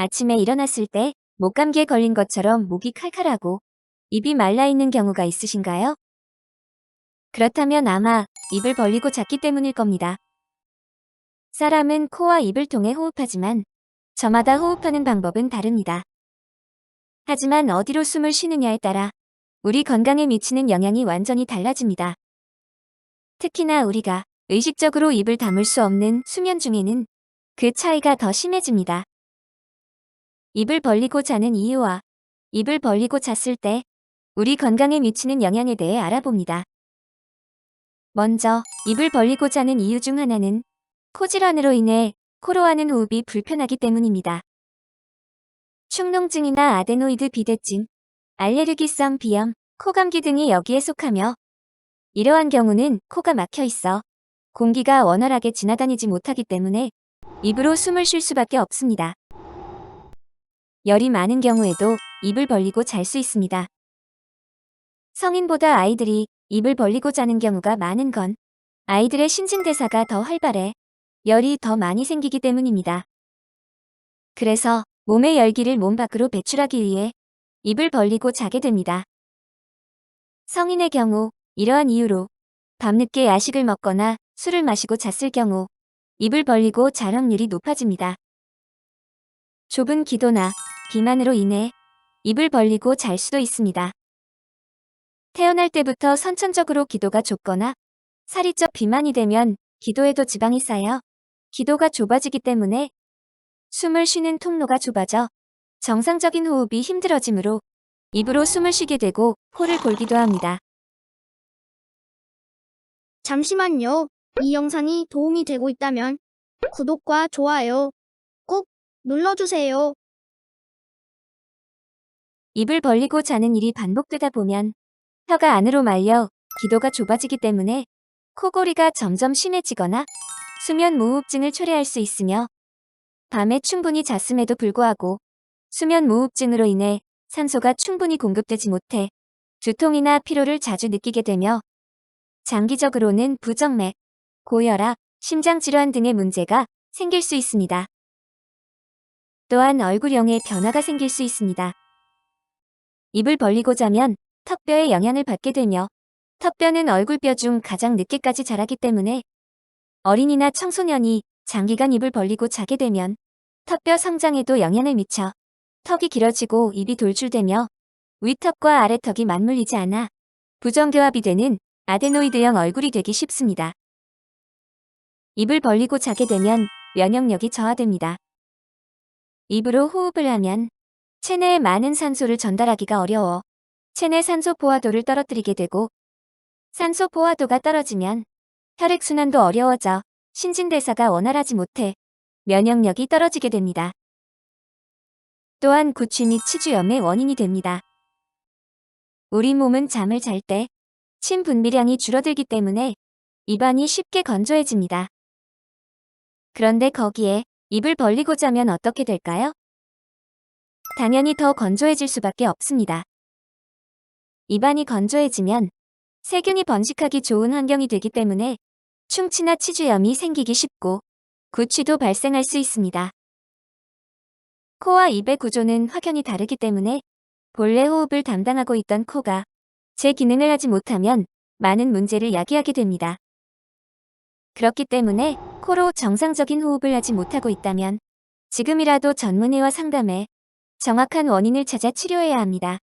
아침에 일어났을 때 목감기에 걸린 것처럼 목이 칼칼하고 입이 말라 있는 경우가 있으신가요? 그렇다면 아마 입을 벌리고 잤기 때문일 겁니다. 사람은 코와 입을 통해 호흡하지만 저마다 호흡하는 방법은 다릅니다. 하지만 어디로 숨을 쉬느냐에 따라 우리 건강에 미치는 영향이 완전히 달라집니다. 특히나 우리가 의식적으로 입을 다물 수 없는 수면 중에는 그 차이가 더 심해집니다. 입을 벌리고 자는 이유와 입을 벌리고 잤을 때 우리 건강에 미치는 영향에 대해 알아봅니다. 먼저 입을 벌리고 자는 이유 중 하나는 코질환으로 인해 코로 하는 호흡이 불편하기 때문입니다. 축농증이나 아데노이드 비대증, 알레르기성 비염, 코감기 등이 여기에 속하며 이러한 경우는 코가 막혀 있어 공기가 원활하게 지나다니지 못하기 때문에 입으로 숨을 쉴 수밖에 없습니다. 열이 많은 경우에도 입을 벌리고 잘 수 있습니다. 성인보다 아이들이 입을 벌리고 자는 경우가 많은 건 아이들의 신진대사가 더 활발해 열이 더 많이 생기기 때문입니다. 그래서 몸의 열기를 몸 밖으로 배출하기 위해 입을 벌리고 자게 됩니다. 성인의 경우 이러한 이유로 밤늦게 야식을 먹거나 술을 마시고 잤을 경우 입을 벌리고 잘 확률이 높아집니다. 좁은 기도나 비만으로 인해 입을 벌리고 잘 수도 있습니다. 태어날 때부터 선천적으로 기도가 좁거나 쪄 비만이 되면 기도에도 지방이 쌓여 기도가 좁아지기 때문에 숨을 쉬는 통로가 좁아져 정상적인 호흡이 힘들어지므로 입으로 숨을 쉬게 되고 코를 골기도 합니다. 잠시만요. 이 영상이 도움이 되고 있다면 구독과 좋아요 꼭 눌러주세요. 입을 벌리고 자는 일이 반복되다 보면 혀가 안으로 말려 기도가 좁아지기 때문에 코골이가 점점 심해지거나 수면 무호흡증을 초래할 수 있으며 밤에 충분히 잤음에도 불구하고 수면 무호흡증으로 인해 산소가 충분히 공급되지 못해 두통이나 피로를 자주 느끼게 되며 장기적으로는 부정맥, 고혈압, 심장질환 등의 문제가 생길 수 있습니다. 또한 얼굴형에 변화가 생길 수 있습니다. 입을 벌리고 자면 턱뼈에 영향을 받게 되며 턱뼈는 얼굴뼈 중 가장 늦게까지 자라기 때문에 어린이나 청소년이 장기간 입을 벌리고 자게 되면 턱뼈 성장에도 영향을 미쳐 턱이 길어지고 입이 돌출되며 위턱과 아래턱이 맞물리지 않아 부정교합이 되는 아데노이드형 얼굴이 되기 쉽습니다. 입을 벌리고 자게 되면 면역력이 저하됩니다. 입으로 호흡을 하면 체내에 많은 산소를 전달하기가 어려워 체내 산소 포화도를 떨어뜨리게 되고 산소 포화도가 떨어지면 혈액순환도 어려워져 신진대사가 원활하지 못해 면역력이 떨어지게 됩니다. 또한 구취 및 치주염의 원인이 됩니다. 우리 몸은 잠을 잘 때 침 분비량이 줄어들기 때문에 입안이 쉽게 건조해집니다. 그런데 거기에 입을 벌리고 자면 어떻게 될까요? 당연히 더 건조해질 수밖에 없습니다. 입안이 건조해지면 세균이 번식하기 좋은 환경이 되기 때문에 충치나 치주염이 생기기 쉽고 구취도 발생할 수 있습니다. 코와 입의 구조는 확연히 다르기 때문에 본래 호흡을 담당하고 있던 코가 제 기능을 하지 못하면 많은 문제를 야기하게 됩니다. 그렇기 때문에 코로 정상적인 호흡을 하지 못하고 있다면 지금이라도 전문의와 상담해 정확한 원인을 찾아 치료해야 합니다.